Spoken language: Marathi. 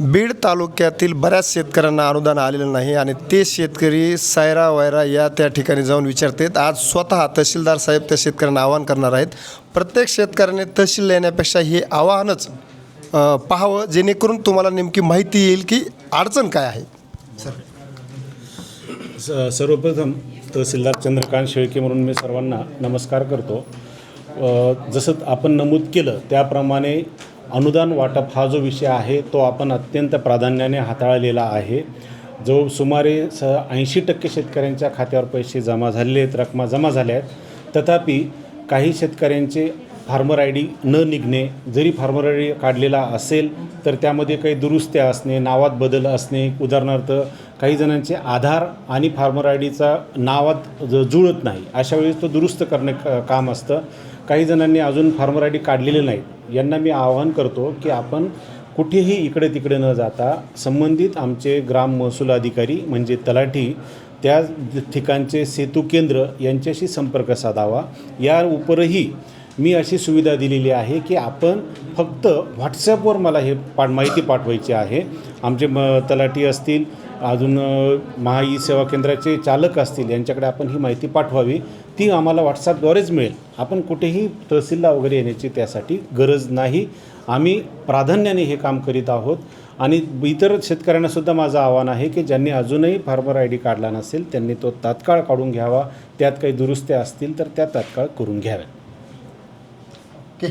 बीड तालुक्यातील बऱ्याच शेतकऱ्यांना अनुदान आलेलं नाही आणि ते शेतकरी सायरा वैरा या त्या ठिकाणी जाऊन विचारतात. आज स्वतः तहसीलदार साहेब त्या शेतकऱ्यांना आवाहन करणार आहेत. प्रत्येक शेतकऱ्याने तहसील येण्यापेक्षा हे आवाहनच पाहावं जेणेकरून तुम्हाला नेमकी माहिती येईल की अडचण काय आहे. स सर्वप्रथम तहसीलदार चंद्रकांत शेळके म्हणून मी सर्वांना नमस्कार करतो. जसं आपण नमूद केलं त्याप्रमाणे अनुदान वाटप हा जो विषय आहे तो आपण अत्यंत प्राधान्याने हाताळलेला आहे. जो सुमारे स ऐंशी टक्के शेतकऱ्यांच्या खात्यावर पैसे जमा झालेले आहेत रकमा जमा झाल्या आहेत. तथापि काही शेतकऱ्यांचे फार्मर आय डी न निघणे जरी फार्मर आय डी काढलेला असेल तर त्यामध्ये काही दुरुस्त्या असणे नावात बदल असणे उदाहरणार्थ काही जणांचे आधार आणि फार्मर आय डीचा नावात ज जुळत नाही. अशा वेळेस तो दुरुस्त करणे क- काम असतं. काही जणांनी अजून फार्मर आय डी काढलेले नाहीत. यांना मी आवाहन करतो की आपण कुठेही इकडे तिकडे न जाता संबंधित आमचे ग्राम महसूल अधिकारी म्हणजे तलाठी त्या ठिकाणचे सेतू केंद्र यांच्याशी संपर्क साधावा. या उपरही मी अशी सुविधा दिलेली आहे की आपण फक्त व्हॉट्सॲपवर मला हे पा माहिती पाठवायची आहे. आमचे म तलाठी असतील अजून महा ई सेवा केंद्राचे चालक असतील यांच्याकडे आपण ही माहिती पाठवावी. ती आम्हाला व्हॉट्सॲपद्वारेच मिळेल. आपण कुठेही तहसीलला वगैरे येण्याची त्यासाठी गरज नाही. आम्ही प्राधान्याने हे काम करीत आहोत. आणि इतर शेतकऱ्यांनासुद्धा माझं आव्हान आहे की ज्यांनी अजूनही फार्मर आय डी काढला नसेल त्यांनी तो तात्काळ काढून घ्यावा. त्यात काही दुरुस्त्या असतील तर त्या तात्काळ करून घ्याव्यात. কি